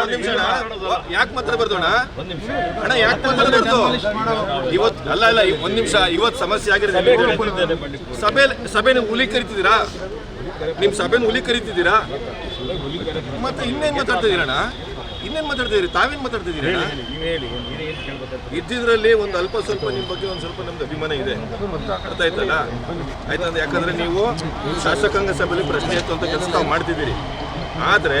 ಒಂದ್ ನಿಮಿಷ ಯಾಕೆ ಅಣ್ಣ? ಅಣ್ಣ ಯಾಕೆ ಮಾತಾಡ್ಬಾರ್ದು ಇವತ್ತು ಅಲ್ಲ ಅಲ್ಲ ಒಂದ್ ನಿಮಿಷ ಇವತ್ತು ಸಮಸ್ಯೆ ಆಗಿರೋದು ಸಭೆ ಸಭೆ ನೀವು ಹುಲಿ ಕರಿತಿದ್ದೀರಾ? ನಿಮ್ ಸಭೆನ ಹುಲಿ ಕರಿತಿದ್ದೀರಾ? ಮತ್ತೆ ಇನ್ನೇನ್ ಮಾತಾಡ್ತಿದ್ದೀರಣ್ಣ ಇನ್ನೇನ್ ಮಾತಾಡ್ತಿದ್ದೀರಿ ತಾವೇನ್ ಮಾತಾಡ್ತಿದ್ದೀರಿ ಇದ್ದಿದ್ರಲ್ಲಿ ಒಂದು ಅಲ್ಪ ಸ್ವಲ್ಪ ನಿಮ್ಮ ಬಗ್ಗೆ ಒಂದು ಸ್ವಲ್ಪ ನಮ್ದು ಅಭಿಮಾನ ಇದೆ. ಅರ್ಥ ಆಯ್ತಲ್ಲ? ಆಯ್ತಂದ್ರೆ ಯಾಕಂದ್ರೆ ನೀವು ಶಾಸಕಾಂಗ ಸಭೆಯಲ್ಲಿ ಪ್ರಶ್ನೆ ಎತ್ತುವಂತ ಕೆಲಸ ತಾವು ಮಾಡ್ತಿದ್ದೀರಿ. ಆದರೆ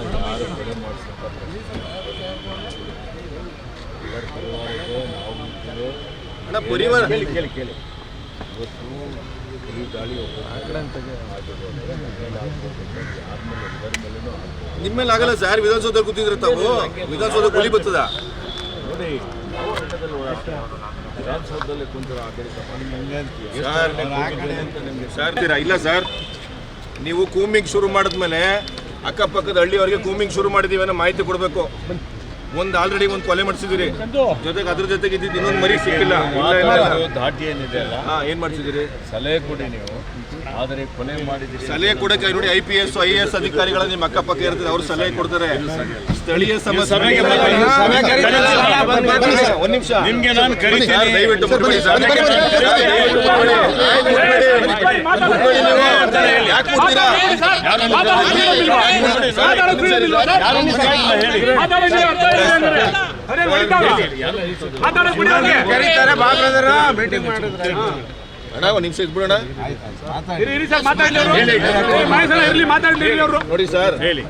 ಪರಿವಾರ ನಿಮ್ಮೇಲೆ ಆಗಲ್ಲ ಸರ್ ವಿಧಾನಸೌಧ ಕೂತಿದ್ರೆ ತಾವು. ವಿಧಾನಸೌಧ ಗುಲಿ ಬರ್ತದ? ವಿಧಾನಸೌಧದಲ್ಲಿ ಕುಂತಿರೋ ಆಡಳಿತ ಸರ್ ಸರ್ ತೀರಾ ಇಲ್ಲ ಸರ್ ನೀವು ಕೂಮಿಂಗ್ ಶುರು ಮಾಡಿದ್ಮೇಲೆ ಅಕ್ಕಪಕ್ಕದ ಹಳ್ಳಿಯವರಿಗೆ ಕೂಮಿಂಗ್ ಶುರು ಮಾಡಿದೀವಿ ಅನ್ನೋ ಮಾಹಿತಿ ಕೊಡಬೇಕು. ಒಂದು ಆಲ್ರೆಡಿ ಒಂದು ಕೊಲೆ ಮಾಡಿಸಿದಿರಿ ಜೊತೆಗೆ ಅದ್ರ ಜೊತೆಗೆ ಇದ್ದಿದ್ದು ಇನ್ನೊಂದು ಮರಿ ಸಿಕ್ಕಿಲ್ಲ. ದಾಟಿ. ಏನಿದೆ ಅಲ್ಲ? ಏನ್ ಮಾಡ್ಸಿದಿರಿ ಸಲಹೆ ಕೊಡಿ ನೀವು. ಆದರೆ ಕೊಲೆ ಮಾಡಿದ್ದೀರಿ. ಸಲಹೆ ಕೊಡಕ್ಕೆ ನೋಡಿ I P S I S ಅಧಿಕಾರಿಗಳ ನಿಮ್ಮ ಅಕ್ಕಪಕ್ಕ ಇರ್ತದೆ ಅವ್ರು ಸಲಹೆ ಕೊಡ್ತಾರೆ. ಸ್ಥಳೀಯ ಸಮಸ್ಯೆ. ಒಂದ್ ನಿಮಿಷ. ನಿಮಗೆ ನಾನು ಕರಿತೀನಿ. ದಯವಿಟ್ಟು ಮುಟ್ಬೇಡಿ ಯಾಕೆ ಮುಟ್ತೀರಾ? ಅಣ್ಣ ಒಂದು ನಿಮಿಷ ಇದ್ಬಿಡೋಣ ನೋಡಿ ಸರ್ ಹೇಳಿ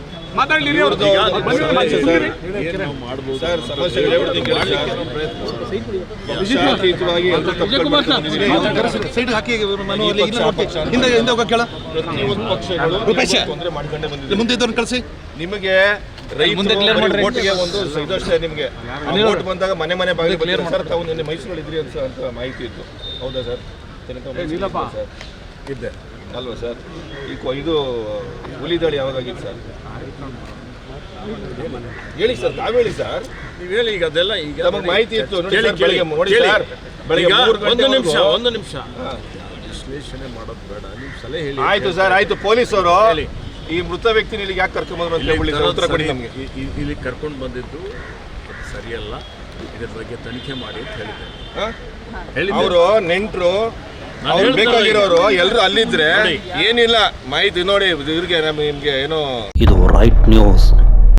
ನಿಮಗೆ ಮುಂದೆ ಕ್ಲಿಯರ್ ಮಾಡ್ರಿ. ಓಟಿಗೆ ಒಂದು ಇದಷ್ಟೇ ನಿಮಗೆ. ಓಟ್ ಬಂದಾಗ ಮನೆ ಮನೆ ಬಾಗಿಲು ಕ್ಲಿಯರ್ ಸರ್ ತಾವು ನಿನ್ನೆ ಮೈಸೂರಲ್ಲಿ ಇದ್ರಿ ಅಂತ ಅಂತ ಮಾಹಿತಿ ಇತ್ತು. ಹೌದಾ ಸರ್? ಸರ್? ಇದ್ದೆ. ಅಲ್ವಾ ಸರ್? ಈ ಇದು ಹುಲಿ ದಾಳಿ ಯಾವಾಗ ಆಗಿತ್ತು ಸರ್? ಹೇಳಿ ಸರ್ ತಾವು ಹೇಳಿ ಸರ್. ನೀವು ಹೇಳಿ ಈಗ ಅದೆಲ್ಲ ಈಗ ನಮಗೆ ಮಾಹಿತಿ ಇತ್ತು. ನೋಡಿ ಬೆಳಿಗ್ಗೆ ನೋಡಿ ಸರ್. ಬೆಳಿಗ್ಗೆ ಒಂದು ನಿಮಿಷ ಒಂದು ನಿಮಿಷ. ವಿಶ್ಲೇಷಣೆ ಮಾಡೋದು ಬೇಡ. ನೀವು ಸಲಹೆ ಹೇಳಿ. ಆಯ್ತು ಸರ್ ಆಯ್ತು. ಪೊಲೀಸರು. ಈ ಮೃತ ವ್ಯಕ್ತಿನ ಇಲ್ಲಿಗೆ ಯಾಕೆ ಕರ್ಕೊಂಡ್ಬಂದ್ರು ಅಂತ ಇಲ್ಲಿ ಹೇಳಿ ಉತ್ತರ ಕೊಡಿ ನಮಗೆ. ಇಲ್ಲಿ ಕರ್ಕೊಂಡು ಬಂದಿದ್ದು ಸರಿಯಲ್ಲ. ಇದ್ರ ಬಗ್ಗೆ ತನಿಖೆ ಮಾಡಿ ಅಂತ ಹೇಳಿದ್ದಾರೆ ಹೇಳಿ ಅವರು ನೆಂಟ್ರು ಅವ್ರು ಬೇಕಾಗಿರೋರು ಎಲ್ಲರೂ ಅಲ್ಲಿದ್ರೆ. ಏನಿಲ್ಲ. ಮಾಹಿತಿ ನೋಡಿ ಇವ್ರಿಗೆ ನಮ್ಗೆ ನಿಮ್ಗೆ ಏನೋ ಇದು ರೈಟ್ ನ್ಯೂಸ್